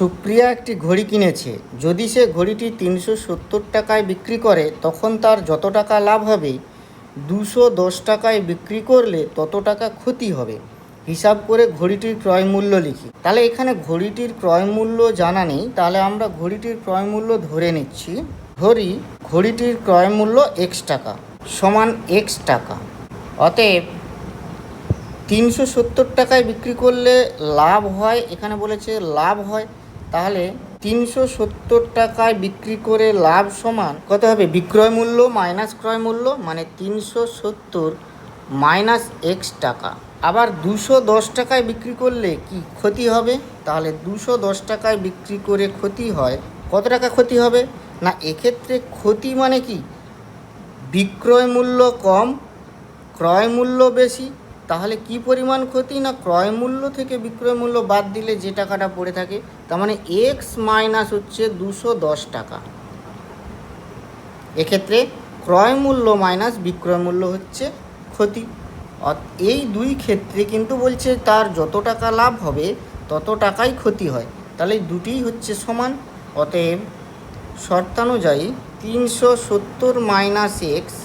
সুপ্রিয়া একটি ঘড়ি কিনেছে। যদি সে ঘড়িটি তিনশো সত্তর টাকায় বিক্রি করে, তখন তার যত টাকা লাভ হবে, দুশো দশ টাকায় বিক্রি করলে তত টাকা ক্ষতি হবে। হিসাব করে ঘড়িটির ক্রয় মূল্য লিখি। তাহলে এখানে ঘড়িটির ক্রয় মূল্য জানা নেই। তাহলে আমরা ঘড়িটির ক্রয় মূল্য ধরে নিচ্ছি। ধরি ঘড়িটির ক্রয় মূল্য এক্স টাকা সমান এক্স টাকা। অতএব তিনশো সত্তর টাকায় বিক্রি করলে লাভ হয়, এখানে বলেছে লাভ হয়। তাহলে তিনশো সত্তর টাকায় বিক্রি করে লাভ সমান কত হবে? বিক্রয় মূল্য মাইনাস ক্রয় মূল্য মানে তিনশো সত্তর মাইনাস এক্স টাকা। আবার দুশো দশ টাকায় বিক্রি করলে কি ক্ষতি হবে? তাহলে দুশো দশ টাকায় বিক্রি করে ক্ষতি হয়, কত টাকা ক্ষতি হবে? না, এক্ষেত্রে ক্ষতি মানে কি? বিক্রয় মূল্য কম, ক্রয় মূল্য বেশি তাহলে কি পরিমাণ ক্ষতি না ক্রয় মূল্য থেকে বিক্রয় মূল্য বাদ দিলে যে টাকাটা পড়ে থাকে? তার মানে এক্স মাইনাস হচ্ছে দুশো দশ টাকা। এক্ষেত্রে ক্রয় মূল্য মাইনাস বিক্রয় মূল্য হচ্ছে ক্ষতি। এই দুই ক্ষেত্রে কিন্তু বলছে তার যত টাকা লাভ হবে, তত টাকাই ক্ষতি হয়। তাহলে দুটিই হচ্ছে সমান। অতএব শর্তানুযায়ী তিনশো সত্তর মাইনাস এক্স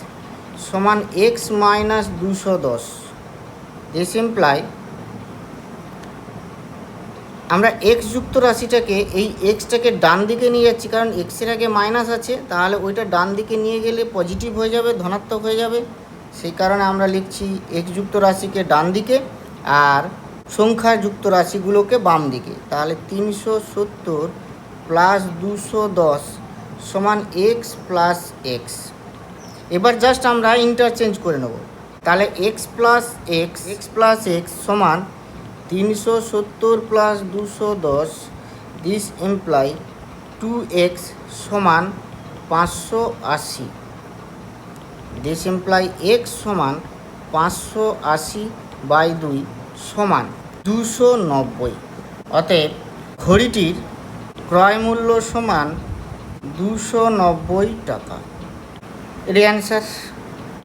সমান এক্স মাইনাস দুশো দশ। দিস ইমপ্লাই আমরা এক্স যুক্ত রাশিটাকে এই এক্সটাকে ডান দিকে নিয়ে যাচ্ছি, কারণ এক্সের আগে মাইনাস আছে, তাহলে ওইটা ডান দিকে নিয়ে গেলে পজিটিভ হয়ে যাবে, ধনাত্মক হয়ে যাবে। সেই কারণে আমরা লিখছি এক্স যুক্ত রাশিকে ডান দিকে আর সংখ্যা যুক্ত রাশিগুলোকে বাম দিকে। তাহলে তিনশো সত্তর প্লাস দুশো দশ সমান এক্স প্লাস এক্স এবার জাস্ট আমরা ইন্টারচেঞ্জ করে নেব। তাহলে x plus x x plus x সমান তিনশো সত্তর প্লাস দুশো দশ দিস এমপ্লাই টু এক্স সমান পাঁচশো আশি। দিস এমপ্লাই এক্স সমান পাঁচশো আশি বাই দুই সমান দুশো নব্বই। অতএব ঘড়িটির ক্রয় মূল্য সমান দুশো নব্বই টাকা। এর অ্যান্সার